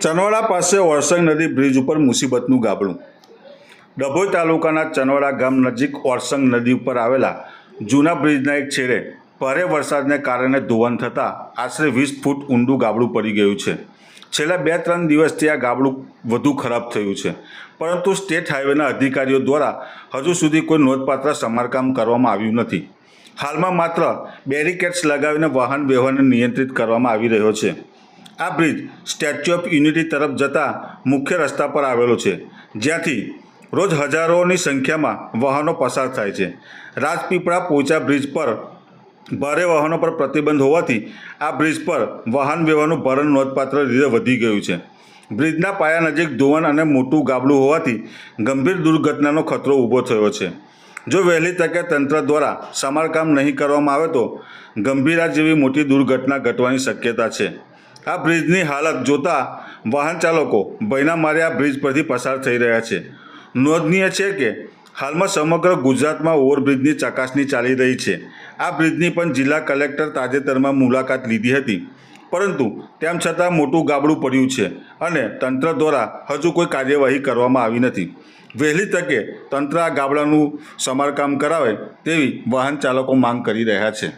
ચનવાડા પાસે ઓરસંગ નદી બ્રિજ ઉપર મુસીબતનું ગાબડું. ડભોઈ તાલુકાના ચનવાડા ગામ નજીક ઓરસંગ નદી ઉપર આવેલા જૂના બ્રિજના એક છેડે ભારે વરસાદને કારણે ધોવાણ થતાં આશરે વીસ ફૂટ ઊંડું ગાબડું પડી ગયું છે. છેલ્લા બે ત્રણ દિવસથી આ ગાબડું વધુ ખરાબ થયું છે. પરંતુ સ્ટેટ હાઈવેના અધિકારીઓ દ્વારા હજુ સુધી કોઈ નોંધપાત્ર સમારકામ કરવામાં આવ્યું નથી. હાલમાં માત્ર બેરિકેડ્સ લગાવીને વાહન વ્યવહારને નિયંત્રિત કરવામાં આવી રહ્યો છે. આ બ્રિજ સ્ટેચ્યુ ઓફ યુનિટી તરફ જતા મુખ્ય રસ્તા પર આવેલો છે. જ્યાંથી રોજ હજારોની સંખ્યામાં વાહનો પસાર થાય છે. રાજપીપળા પોચા બ્રિજ પર ભારે વાહનો પર પ્રતિબંધ હોવાથી આ બ્રિજ પર વાહન વ્યવહારનું ભરણ નોંધપાત્ર રીતે વધી ગયું છે. બ્રિજના પાયા નજીક ધોવાણ અને મોટું ગાબડું હોવાથી ગંભીર દુર્ઘટનાનો ખતરો ઊભો થયો છે. જો વહેલી તકે તંત્ર દ્વારા સમારકામ નહીં કરવામાં આવે તો ગંભીરા જેવી મોટી દુર્ઘટના ઘટવાની શક્યતા છે. આ બ્રિજની હાલત જોતા વાહન ચાલકો ભયના મારે આ બ્રિજ પરથી પસાર થઈ રહ્યા છે. નોંધનીય છે કે હાલમાં સમગ્ર ગુજરાતમાં ઓવરબ્રિજની ચકાસણી ચાલી રહી છે. આ બ્રિજની પણ જિલ્લા કલેક્ટર તાજેતરમાં મુલાકાત લીધી હતી. પરંતુ તેમ છતાં મોટું ગાબડું પડ્યું છે અને તંત્ર દ્વારા હજુ કોઈ કાર્યવાહી કરવામાં આવી નથી. વહેલી તકે તંત્ર આ ગાબડાનું સમારકામ કરાવે તેવી વાહન ચાલકો માંગ કરી રહ્યા છે.